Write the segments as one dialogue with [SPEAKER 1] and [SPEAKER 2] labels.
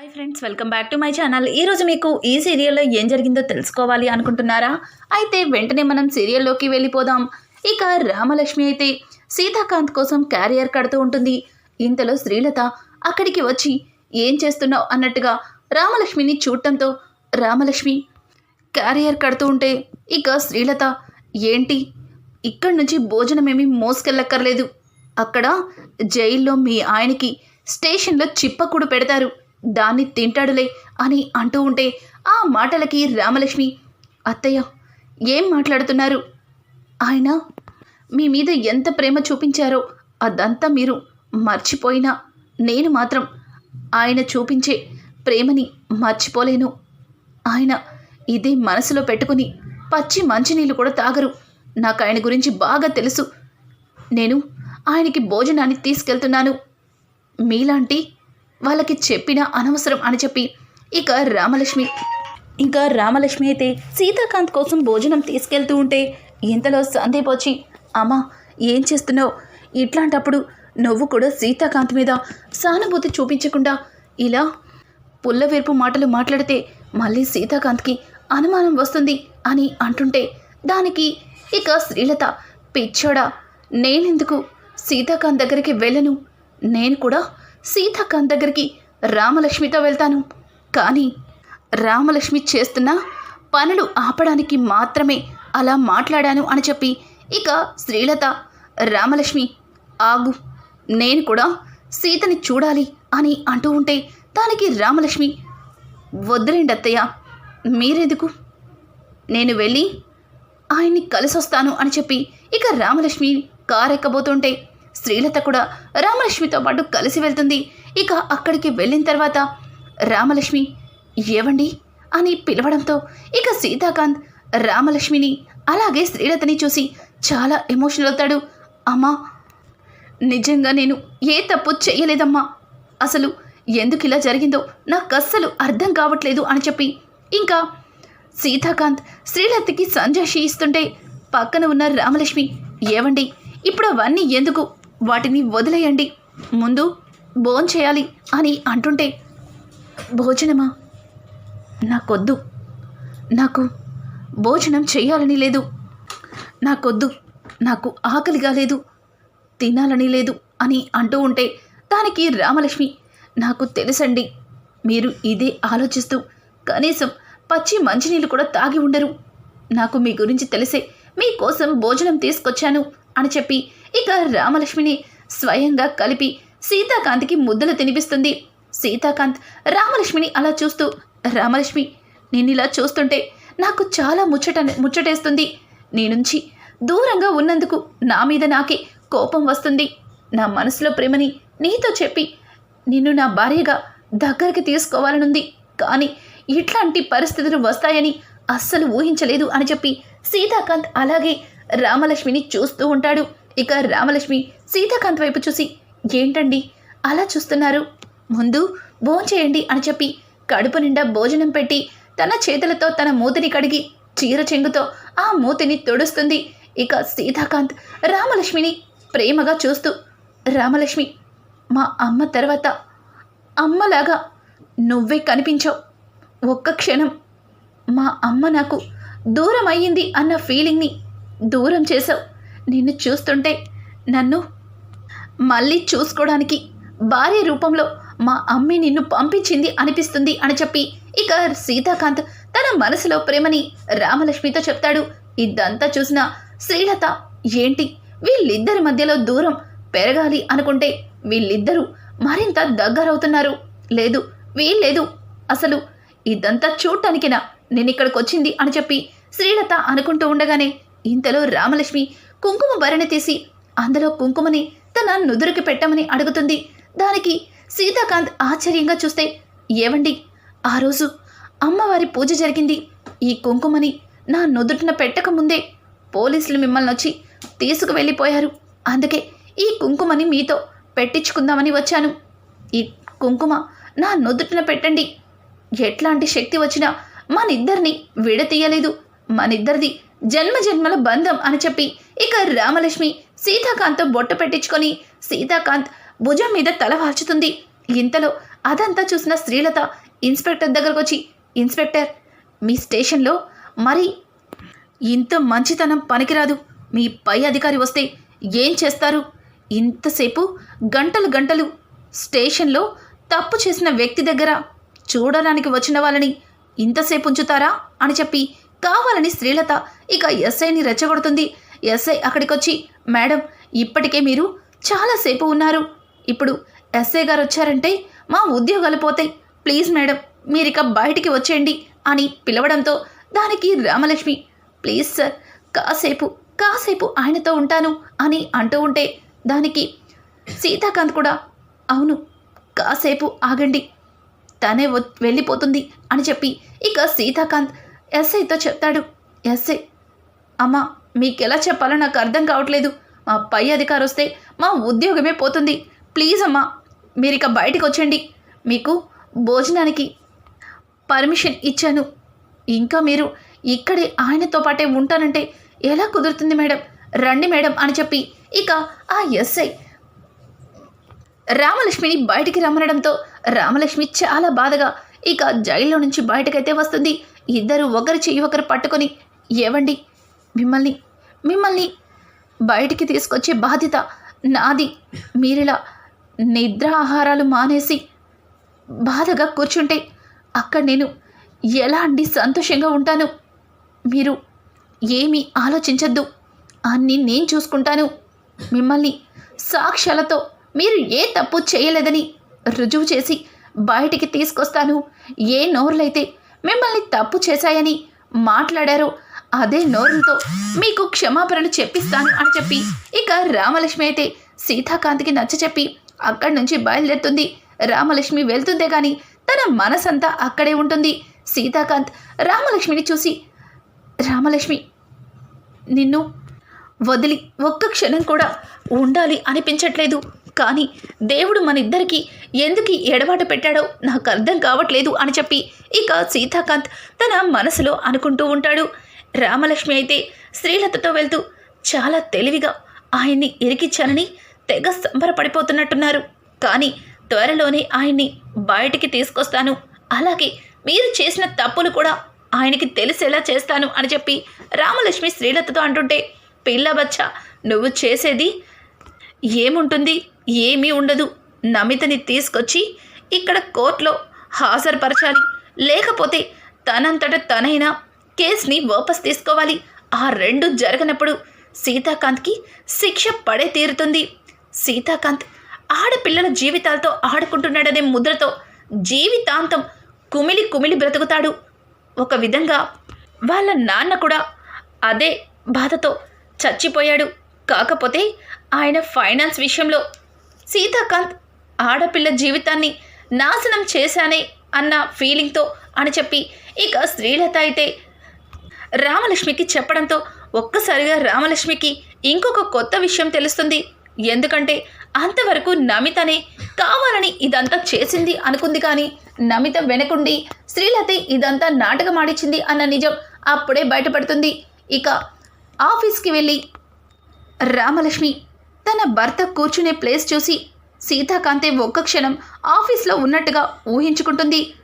[SPEAKER 1] Hi friends welcome back to my channel ఈరోజు మీకు ఈ సీరియల్లో ఏం జరిగిందో తెలుసుకోవాలి అనుకుంటున్నారా? అయితే వెంటనే మనం సీరియల్లోకి వెళ్ళిపోదాం. ఇక రామలక్ష్మి అయితే సీతాకాంత్ కోసం క్యారియర్ కడుతూ ఉంటుంది. ఇంతలో శ్రీలత అక్కడికి వచ్చి ఏం చేస్తున్నావు అన్నట్టుగా రామలక్ష్మిని చూడటంతో రామలక్ష్మి క్యారియర్ కడుతూ ఉంటే ఇక శ్రీలత ఏంటి? ఇక్కడి నుంచి భోజనమేమీ మోసుకెళ్ళక్కర్లేదు. అక్కడ జైల్లో మీ ఆయనకి స్టేషన్లో చిప్పకుడు పెడతారు. దాన్ని తింటాడులే అని అంటూ ఉంటే ఆ మాటలకి రామలక్ష్మి అత్తయ్య ఏం మాట్లాడుతున్నారు? ఆయన మీ మీద ఎంత ప్రేమ చూపించారో అదంతా మీరు మర్చిపోయినా నేను మాత్రం ఆయన చూపించే ప్రేమని మర్చిపోలేను. ఆయన ఇదే మనసులో పెట్టుకుని పచ్చి మంచినీళ్ళు కూడా తాగరు. నాకు ఆయన గురించి బాగా తెలుసు. నేను ఆయనకి భోజనాన్ని తీసుకెళ్తున్నాను. మీలాంటి వాళ్ళకి చెప్పిన అనవసరం అని చెప్పి ఇక రామలక్ష్మి ఇంకా రామలక్ష్మి అయితే సీతాకాంత్ కోసం భోజనం తీసుకెళ్తూ ఉంటే ఇంతలో సందీప్ వచ్చి అమ్మా ఏం చేస్తున్నావు? ఇట్లాంటప్పుడు నువ్వు కూడా సీతాకాంత్ మీద సానుభూతి చూపించకుండా ఇలా పుల్లవేర్పు మాటలు మాట్లాడితే మళ్ళీ సీతాకాంత్కి అనుమానం వస్తుంది అని అంటుంటే దానికి ఇక శ్రీలత పిచ్చోడా నేనెందుకు? సీతాకాంత్ దగ్గరికి వెళ్ళను. నేను కూడా సీతాకాంత్ దగ్గరికి రామలక్ష్మితో వెళ్తాను. కానీ రామలక్ష్మి చేస్తున్న పనులు ఆపడానికి మాత్రమే అలా మాట్లాడాను అని చెప్పి ఇక శ్రీలత రామలక్ష్మి ఆగు నేను కూడా సీతని చూడాలి అని అంటూ ఉంటే దానికి రామలక్ష్మి వద్దులేండి అత్తయ్య మీరెందుకు? నేను వెళ్ళి ఆయన్ని కలిసొస్తాను అని చెప్పి ఇక రామలక్ష్మి కారెక్కబోతుంటే శ్రీలత కూడా రామలక్ష్మితో పాటు కలిసి వెళ్తుంది. ఇక అక్కడికి వెళ్ళిన తర్వాత రామలక్ష్మి ఏవండి? అని పిలవడంతో ఇక సీతాకాంత్ రామలక్ష్మిని అలాగే శ్రీలతని చూసి చాలా ఎమోషనల్ అవుతాడు. అమ్మా నిజంగా నేను ఏ తప్పు చెయ్యలేదమ్మా అసలు ఎందుకు ఇలా జరిగిందో నాకు అస్సలు అర్థం కావట్లేదు అని చెప్పి ఇంకా సీతాకాంత్ శ్రీలతకి సంజాషి ఇస్తుంటే పక్కన ఉన్న రామలక్ష్మి ఏవండి? ఇప్పుడు అవన్నీ ఎందుకు వాటిని వదిలేయండి. ముందు భోంచేయాలి అని అంటుంటే భోజనమా? నాకొద్దు. నాకు భోజనం చేయాలని లేదు. నాకొద్దు. నాకు ఆకలిగా లేదు. తినాలని లేదు అని అంటూ ఉంటే దానికి రామలక్ష్మి నాకు తెలుసండి. మీరు ఇదే ఆలోచిస్తూ కనీసం పచ్చి మంచినీళ్ళు కూడా తాగి ఉండరు. నాకు మీ గురించి తెలిసే మీకోసం భోజనం తీసుకొచ్చాను అని చెప్పి ఇక రామలక్ష్మిని స్వయంగా కలిపి సీతాకాంత్కి ముద్దలు తినిపిస్తుంది. సీతాకాంత్ రామలక్ష్మిని అలా చూస్తూ రామలక్ష్మి నేను ఇలా చూస్తుంటే నాకు చాలా ముచ్చట ముచ్చటేస్తుంది. నీ నుంచి దూరంగా ఉన్నందుకు నా మీద నాకే కోపం వస్తుంది. నా మనసులో ప్రేమని నీతో చెప్పి నిన్ను నా భార్యగా దగ్గరికి తీసుకోవాలనుంది. కానీ ఇట్లాంటి పరిస్థితులు వస్తాయని అస్సలు ఊహించలేదు అని చెప్పి సీతాకాంత్ అలాగే రామలక్ష్మిని చూస్తూ ఉంటాడు. ఇక రామలక్ష్మి సీతాకాంత్ వైపు చూసి ఏంటండి? అలా చూస్తున్నారు. ముందు భోంచేయండి అని చెప్పి కడుపు నిండా భోజనం పెట్టి తన చేతులతో తన మూతిని కడిగి చీర చెంగుతో ఆ మూతిని తొడుస్తుంది. ఇక సీతాకాంత్ రామలక్ష్మిని ప్రేమగా చూస్తూ రామలక్ష్మి మా అమ్మ తర్వాత అమ్మలాగా నువ్వే కనిపించావు. ఒక్క క్షణం మా అమ్మ నాకు దూరం అయ్యింది అన్న ఫీలింగ్ని దూరం చేసావు నిన్ను చూస్తుంటే నన్ను మళ్ళీ చూసుకోవడానికి భార్య రూపంలో మా అమ్మి నిన్ను పంపించింది అనిపిస్తుంది అని చెప్పి ఇక సీతాకాంత్ తన మనసులో ప్రేమని రామలక్ష్మితో చెప్తాడు. ఇదంతా చూసిన శ్రీలత ఏంటి? వీళ్ళిద్దరి మధ్యలో దూరం పెరగాలి అనుకుంటే వీళ్ళిద్దరూ మరింత దగ్గరవుతున్నారు. లేదు వీల్లేదు. అసలు ఇదంతా చూడటానికినా? నేను ఇక్కడికి వచ్చింది అని చెప్పి శ్రీలత అనుకుంటూ ఉండగానే ఇంతలో రామలక్ష్మి కుంకుమ భరణి తీసి అందులో కుంకుమని తన నుదురుకి పెట్టమని అడుగుతుంది. దానికి సీతాకాంత్ ఆశ్చర్యంగా చూస్తే ఏవండి? ఆ రోజు అమ్మవారి పూజ జరిగింది. ఈ కుంకుమని నా నుదుటిన పెట్టకముందే పోలీసులు మిమ్మల్ని వచ్చి తీసుకువెళ్ళిపోయారు. అందుకే ఈ కుంకుమని మీతో పెట్టించుకుందామని వచ్చాను. ఈ కుంకుమ నా నుదుటిన పెట్టండి. ఎట్లాంటి శక్తి వచ్చినా మనిద్దరిని విడతీయలేదు. మనిద్దరిది జన్మ జన్మల బంధం అని చెప్పి. ఇక రామలక్ష్మి సీతాకాంత్తో బొట్ట పెట్టించుకొని సీతాకాంత్ భుజం మీద తల వాల్చుతుంది. ఇంతలో అదంతా చూసిన శ్రీలత ఇన్స్పెక్టర్ దగ్గరకు వచ్చి ఇన్స్పెక్టర్ మీ స్టేషన్లో మరి ఇంత మంచితనం పనికిరాదు. మీ పై అధికారి వస్తే ఏం చేస్తారు? ఇంతసేపు గంటలు గంటలు స్టేషన్లో తప్పు చేసిన వ్యక్తి దగ్గర చూడడానికి వచ్చిన వాళ్ళని ఇంతసేపు ఉంచుతారా? అని చెప్పి కావాలని శ్రీలత ఇక ఎస్ఐని రెచ్చగొడుతుంది. ఎస్ఐ అక్కడికొచ్చి మేడం ఇప్పటికే మీరు చాలాసేపు ఉన్నారు. ఇప్పుడు ఎస్ఐ గారు వచ్చారంటే మా ఉద్యోగాలు పోతాయి. ప్లీజ్ మేడం మీరిక బయటికి వచ్చేయండి అని పిలవడంతో దానికి రామలక్ష్మి ప్లీజ్ సార్ కాసేపు కాసేపు ఆయనతో ఉంటాను అని అంటూ ఉంటే దానికి సీతాకాంత్ కూడా అవును కాసేపు ఆగండి తనే వ- వెళ్ళిపోతుంది అని చెప్పి ఇక సీతాకాంత్ ఎస్ఐతో చెప్తాడు. ఎస్ఐ అమ్మా మీకెలా చెప్పాలో నాకు అర్థం కావట్లేదు. మా పై అధికారి వస్తే మా ఉద్యోగమే పోతుంది. ప్లీజ్ అమ్మా మీరు ఇక బయటకు వచ్చండి మీకు భోజనానికి పర్మిషన్ ఇచ్చాను. ఇంకా మీరు ఇక్కడే ఆయనతో పాటే ఉంటానంటే ఎలా కుదురుతుంది మేడం? రండి మేడం అని చెప్పి ఇక ఆ ఎస్ఐ రామలక్ష్మిని బయటికి రమ్మనడంతో రామలక్ష్మి చాలా బాధగా ఇక జైల్లో నుంచి బయటకైతే వస్తుంది. ఇద్దరు ఒకరి చెయ్యి ఒకరు పట్టుకొని ఏవండి? మిమ్మల్ని మిమ్మల్ని బయటికి తీసుకొచ్చే బాధ్యత నాది. మీరిలా నిద్ర ఆహారాలు మానేసి బాధగా కూర్చుంటే అక్కడ నేను ఎలా అండి సంతోషంగా ఉంటాను? మీరు ఏమీ ఆలోచించద్దు. అన్నీ నేను చూసుకుంటాను. మిమ్మల్ని సాక్ష్యాలతో మీరు ఏ తప్పు చేయలేదని రుజువు చేసి బయటికి తీసుకొస్తాను. ఏ నోరులైతే మిమ్మల్ని తప్పు చేశాయని మాట్లాడారో అదే నోరులతో మీకు క్షమాపణలు చెప్పిస్తాను అని చెప్పి ఇక రామలక్ష్మి అయితే సీతాకాంత్కి నచ్చ చెప్పి అక్కడి నుంచి బయలుదేరుతుంది. రామలక్ష్మి వెళ్తుందే కానీ తన మనసంతా అక్కడే ఉంటుంది. సీతాకాంత్ రామలక్ష్మిని చూసి రామలక్ష్మి నిన్ను వదిలి ఒక్క క్షణం కూడా ఉండాలి అనిపించట్లేదు. కానీ దేవుడు మనిద్దరికి ఎందుకు ఎడబాటు పెట్టాడో నాకు అర్థం కావట్లేదు అని చెప్పి ఇక సీతాకాంత్ తన మనసులో అనుకుంటూ ఉంటాడు. రామలక్ష్మి అయితే శ్రీలతతో వెళ్తూ చాలా తెలివిగా ఆయన్ని ఇరికిచ్చానని తెగ సంబరపడిపోతున్నట్టున్నారు. కానీ త్వరలోనే ఆయన్ని బయటికి తీసుకొస్తాను. అలాగే మీరు చేసిన తప్పులు కూడా ఆయనకి తెలిసేలా చేస్తాను అని చెప్పి రామలక్ష్మి శ్రీలతతో అంటుంటే పిల్ల బచ్చ నువ్వు చేసేది ఏముంటుంది? ఏమీ ఉండదు. నమితని తీసుకొచ్చి ఇక్కడ కోర్టులో హాజరుపరచాలి. లేకపోతే తనంతట తనైనా కేసుని వాపస్ తీసుకోవాలి. ఆ రెండు జరగనప్పుడు సీతాకాంత్కి శిక్ష పడే తీరుతుంది. సీతాకాంత్ ఆడపిల్లల జీవితాలతో ఆడుకుంటున్నాడనే ముద్రతో జీవితాంతం కుమిలి కుమిలి బ్రతుకుతాడు. ఒక విధంగా వాళ్ళ నాన్న కూడా అదే బాధతో చచ్చిపోయాడు. కాకపోతే ఆయన ఫైనాన్స్ విషయంలో సీతాకాంత్ ఆడపిల్ల జీవితాన్ని నాశనం చేశానే అన్న ఫీలింగ్తో అని చెప్పి ఇక శ్రీలత అయితే రామలక్ష్మికి చెప్పడంతో ఒక్కసారిగా రామలక్ష్మికి ఇంకొక కొత్త విషయం తెలుస్తుంది. ఎందుకంటే అంతవరకు నమితనే కావాలని ఇదంతా చేసింది అనుకుంది కానీ నమిత వెనకుండి శ్రీలత ఇదంతా నాటకమాడిచింది అన్న నిజం అప్పుడే బయటపడుతుంది. ఇక ఆఫీస్కి వెళ్ళి రామలక్ష్మి తన భర్త కూర్చునే ప్లేస్ చూసి సీతాకాంతే ఒక్క క్షణం ఆఫీస్లో ఉన్నట్టుగా ఊహించుకుంటుంది.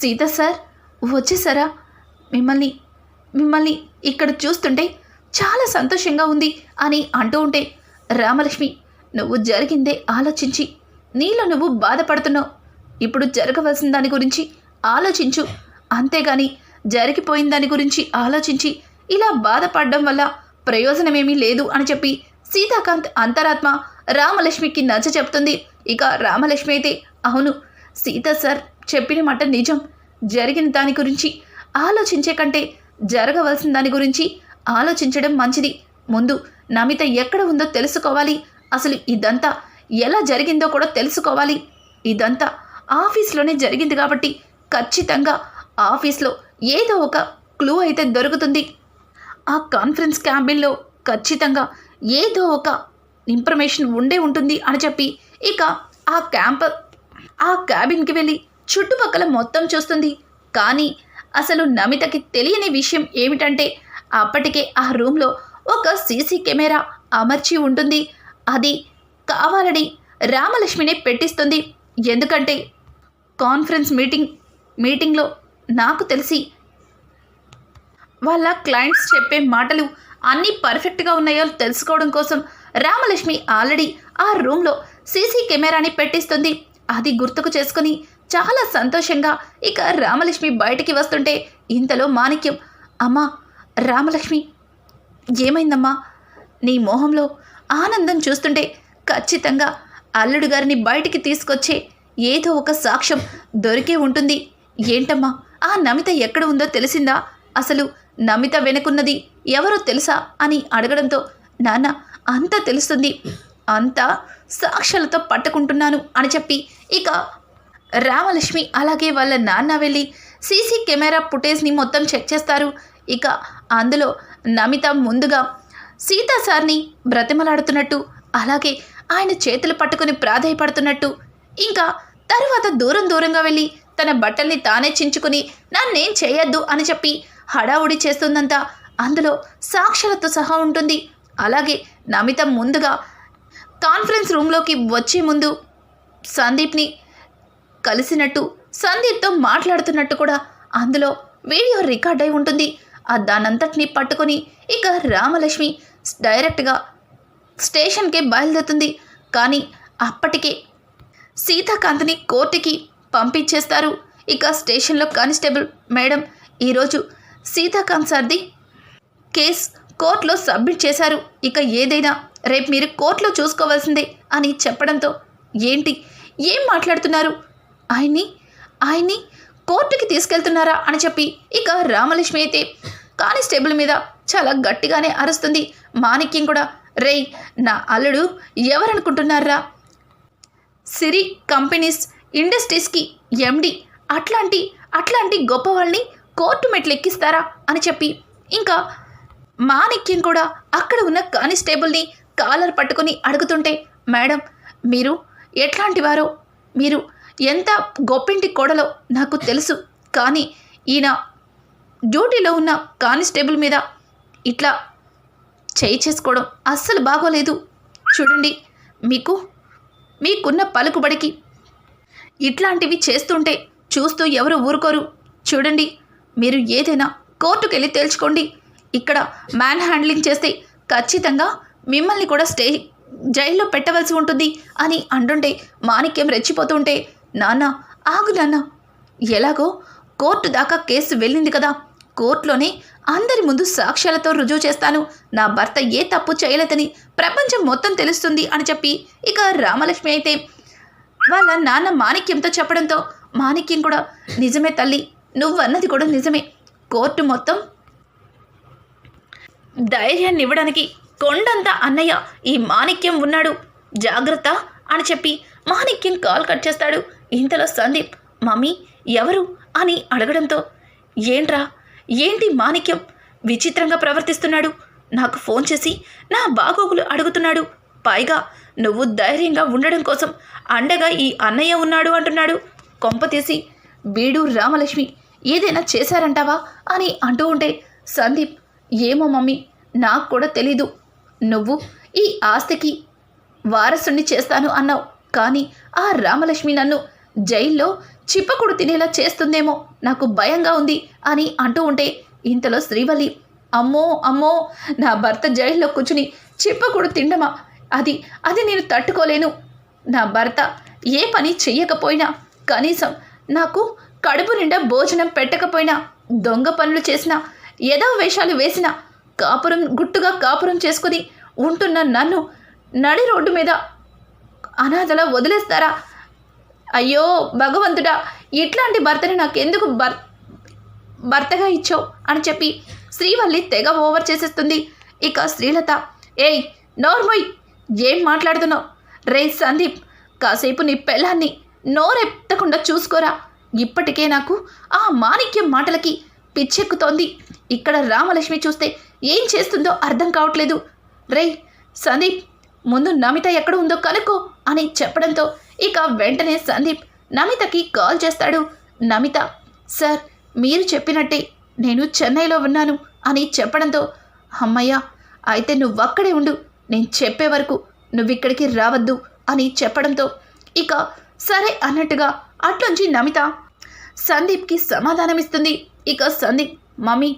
[SPEAKER 1] సీత సార్ వచ్చేసారా? మిమ్మల్ని మిమ్మల్ని ఇక్కడ చూస్తుంటే చాలా సంతోషంగా ఉంది అని అంటూ ఉంటే రామలక్ష్మి నువ్వు జరిగిందే ఆలోచించి నీలో నువ్వు బాధపడుతున్నావు. ఇప్పుడు జరగవలసిన దాని గురించి ఆలోచించు. అంతేగాని జరిగిపోయిన దాని గురించి ఆలోచించి ఇలా బాధపడడం వల్ల ప్రయోజనమేమీ లేదు అని చెప్పి సీతాకాంత్ అంతరాత్మ రామలక్ష్మికి నచ్చ చెప్తుంది. ఇక రామలక్ష్మి అయితే అవును సీత సార్ చెప్పిన మాట నిజం. జరిగిన దాని గురించి ఆలోచించే కంటే జరగవలసిన దాని గురించి ఆలోచించడం మంచిది. ముందు నమిత ఎక్కడ ఉందో తెలుసుకోవాలి. అసలు ఇదంతా ఎలా జరిగిందో కూడా తెలుసుకోవాలి. ఇదంతా ఆఫీస్లోనే జరిగింది కాబట్టి ఖచ్చితంగా ఆఫీస్లో ఏదో ఒక క్లూ అయితే దొరుకుతుంది. ఆ కాన్ఫరెన్స్ క్యాబిన్లో ఖచ్చితంగా ఏదో ఒక ఇన్ఫర్మేషన్ ఉండే ఉంటుంది అని చెప్పి ఇక ఆ క్యాంప్ ఆ క్యాబిన్కి వెళ్ళి చుట్టుపక్కల మొత్తం చూస్తుంది. కానీ అసలు నమితకి తెలియని విషయం ఏమిటంటే అప్పటికే ఆ రూమ్లో ఒక సీసీ కెమెరా అమర్చి ఉంటుంది. అది కావాలని రామలక్ష్మిని పెట్టిస్తుంది. ఎందుకంటే కాన్ఫరెన్స్ మీటింగ్ మీటింగ్లో నాకు తెలిసి వాళ్ళ క్లయింట్స్ చెప్పే మాటలు అన్నీ పర్ఫెక్ట్గా ఉన్నాయో తెలుసుకోవడం కోసం రామలక్ష్మి ఆల్రెడీ ఆ రూమ్లో సీసీ కెమెరాని పెట్టిస్తుంది. అది గుర్తుకు చేసుకుని చాలా సంతోషంగా ఇక రామలక్ష్మి బయటికి వస్తుంటే ఇంతలో మాణిక్యం అమ్మా రామలక్ష్మి ఏమైందమ్మా? నీ మొహంలో ఆనందం చూస్తుంటే ఖచ్చితంగా అల్లుడు గారిని బయటికి తీసుకొచ్చే ఏదో ఒక సాక్ష్యం దొరికే ఉంటుంది. ఏంటమ్మా? ఆ నమిత ఎక్కడ ఉందో తెలిసిందా? అసలు నమిత వెనుకున్నది ఎవరో తెలుసా అని అడగడంతో నాన్న అంతా తెలుస్తుంది. అంతా సాక్షులతో పట్టుకుంటున్నాను అని చెప్పి ఇక రామలక్ష్మి అలాగే వాళ్ళ నాన్న వెళ్ళి సీసీ కెమెరా ఫుటేజ్ని మొత్తం చెక్ చేస్తారు. ఇక అందులో నమిత ముందుగా సీతా సార్ని బ్రతిమలాడుతున్నట్టు అలాగే ఆయన చేతులు పట్టుకుని ప్రాధాయపడుతున్నట్టు ఇంకా తర్వాత దూరం దూరంగా వెళ్ళి తన బట్టల్ని తానే చించుకుని నన్నేం చేయొద్దు అని చెప్పి హడావుడి చేస్తుందంతా. అందులో సాక్ష్యాలతో సహా ఉంటుంది. అలాగే నమిత ముందుగా కాన్ఫరెన్స్ రూమ్లోకి వచ్చే ముందు సందీప్ని కలిసినట్టు సందీప్తో మాట్లాడుతున్నట్టు కూడా అందులో వీడియో రికార్డ్ అయి ఉంటుంది. ఆ దానంతటిని పట్టుకొని ఇక రామలక్ష్మి డైరెక్ట్గా స్టేషన్కే బయలుదేరుతుంది. కానీ అప్పటికే సీతాకాంత్ని కోర్టుకి పంపించేస్తారు. ఇక స్టేషన్లో కానిస్టేబుల్ మేడం ఈరోజు సీతాకాంత్ సార్ది కేస్ కోర్టులో సబ్మిట్ చేశారు. ఇక ఏదైనా రేపు మీరు కోర్టులో చూసుకోవాల్సిందే అని చెప్పడంతో ఏంటి ఏం మాట్లాడుతున్నారు? ఆయన్ని ఆయన్ని కోర్టుకి తీసుకెళ్తున్నారా అని చెప్పి ఇక రామలక్ష్మి అయితే కానిస్టేబుల్ మీద చాలా గట్టిగానే అరుస్తుంది. మాణిక్యం కూడా రేయ్ నా అల్లుడు ఎవరనుకుంటున్నారా? సిరి కంపెనీస్ ఇండస్ట్రీస్కి ఎండి అట్లాంటి అట్లాంటి గొప్ప వాళ్ళని కోర్టు మెట్లు ఎక్కిస్తారా అని చెప్పి. ఇంకా మాణిక్యం కూడా అక్కడ ఉన్న కానిస్టేబుల్ని కాలర్ పట్టుకొని అడుగుతుంటే మేడం మీరు ఎట్లాంటి వారో మీరు ఎంత గొప్పింటి కోడలో నాకు తెలుసు కానీ ఈయన డ్యూటీలో ఉన్న కానిస్టేబుల్ మీద ఇట్లా చేయి చేసుకోవడం అస్సలు బాగోలేదు. చూడండి మీకు మీకున్న పలుకుబడికి ఇట్లాంటివి చేస్తుంటే చూస్తూ ఎవరు ఊరుకోరు. చూడండి మీరు ఏదైనా కోర్టుకు వెళ్ళి తేల్చుకోండి. ఇక్కడ మ్యాన్ హ్యాండ్లింగ్ చేస్తే ఖచ్చితంగా మిమ్మల్ని కూడా స్టే జైల్లో పెట్టవలసి ఉంటుంది అని అంటుంటే మాణిక్యం రెచ్చిపోతుంటే నాన్న ఆగు నాన్న. ఎలాగో కోర్టు దాకా కేసు వెళ్ళింది కదా. కోర్టులోనే అందరి ముందు సాక్ష్యాలతో రుజువు చేస్తాను. నా భర్త ఏ తప్పు చేయలేదని ప్రపంచం మొత్తం తెలుస్తుంది అని చెప్పి ఇక రామలక్ష్మి అయితే వాళ్ళ నాన్న మాణిక్యంతో చెప్పడంతో మాణిక్యం కూడా నిజమే తల్లి నువ్వన్నది కూడా నిజమే. కోర్టు మొత్తం ధైర్యాన్ని ఇవ్వడానికి కొండంత అన్నయ్య ఈ మాణిక్యం ఉన్నాడు. జాగ్రత్త అని చెప్పి మాణిక్యం కాల్ కట్ చేస్తాడు. ఇంతలో సందీప్ మమ్మీ ఎవరు? అని అడగడంతో ఏంట్రా ఏంటి మాణిక్యం? విచిత్రంగా ప్రవర్తిస్తున్నాడు. నాకు ఫోన్ చేసి నా బాగోగులు అడుగుతున్నాడు. పైగా నువ్వు ధైర్యంగా ఉండడం కోసం అండగా ఈ అన్నయ్య ఉన్నాడు అంటున్నాడు. కొంపతీసి బీడు రామలక్ష్మి ఏదైనా చేశారంటావా? అని అంటూ ఉంటే సందీప్ ఏమో మమ్మీ నాకు కూడా తెలీదు. నువ్వు ఈ ఆస్తికి వారసుని చేస్తాను అన్నావు. కానీ ఆ రామలక్ష్మి నన్ను జైల్లో చిప్పకుడు తినేలా చేస్తుందేమో నాకు భయంగా ఉంది అని అంటూ ఉంటే ఇంతలో శ్రీవల్లి అమ్మో అమ్మో నా భర్త జైల్లో కూర్చుని చిప్పకుడు తిండమా? అది అది నేను తట్టుకోలేను. నా భర్త ఏ పని చెయ్యకపోయినా కనీసం నాకు కడుపు నిండా భోజనం పెట్టకపోయినా దొంగ పనులు చేసిన ఏదో వేషాలు వేసిన కాపురం గుట్టుగా కాపురం చేసుకుని ఉంటున్న నన్ను నడి రోడ్డు మీద అనాథలా వదిలేస్తారా? అయ్యో భగవంతుడా ఇట్లాంటి భర్తని నాకెందుకు భర్ భర్తగా ఇచ్చావు? అని చెప్పి శ్రీవల్లి తెగ ఓవర్ చేసేస్తుంది. ఇక శ్రీలత ఏయ్ నోర్మోయ్! ఏం మాట్లాడుతున్నావు? రే సందీప్ కాసేపు నీ పెళ్ళాన్ని నోరెత్తకుండా చూసుకోరా. ఇప్పటికే నాకు ఆ మాణిక్యం మాటలకి పిచ్చెక్కుతోంది. ఇక్కడ రామలక్ష్మి చూస్తే ఏం చేస్తుందో అర్థం కావట్లేదు. రేయ్ సందీప్ ముందు నమిత ఎక్కడ ఉందో కనుక్కో అని చెప్పడంతో ఇక వెంటనే సందీప్ నమితకి కాల్ చేస్తాడు. నమిత సార్ మీరు చెప్పినట్టే నేను చెన్నైలో ఉన్నాను అని చెప్పడంతో అమ్మయ్య అయితే నువ్వక్కడే ఉండు. నేను చెప్పే వరకు నువ్వు ఇక్కడికి రావద్దు అని చెప్పడంతో ఇక సరే అన్నట్టుగా అట్లుంచి నమిత సందీప్కి సమాధానమిస్తుంది. ఇక సందీప్ మమ్మీ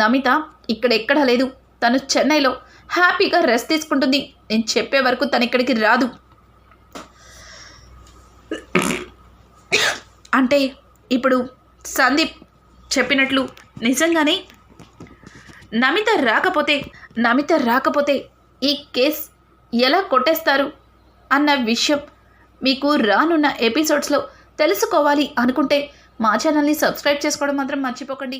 [SPEAKER 1] నమిత ఇక్కడ ఎక్కడా లేదు. తను చెన్నైలో హ్యాపీగా రెస్ట్ తీసుకుంటుంది. నేను చెప్పే వరకు తను ఇక్కడికి రాదు. అంటే ఇప్పుడు సందీప్ చెప్పినట్లు నిజంగానే నమిత రాకపోతే నమిత రాకపోతే ఈ కేస్ ఎలా కొట్టేస్తారు అన్న విషయం మీకు రానున్న ఎపిసోడ్స్లో తెలుసుకోవాలి అనుకుంటే మా ఛానల్ని సబ్స్క్రైబ్ చేసుకోవడం మాత్రం మర్చిపోకండి.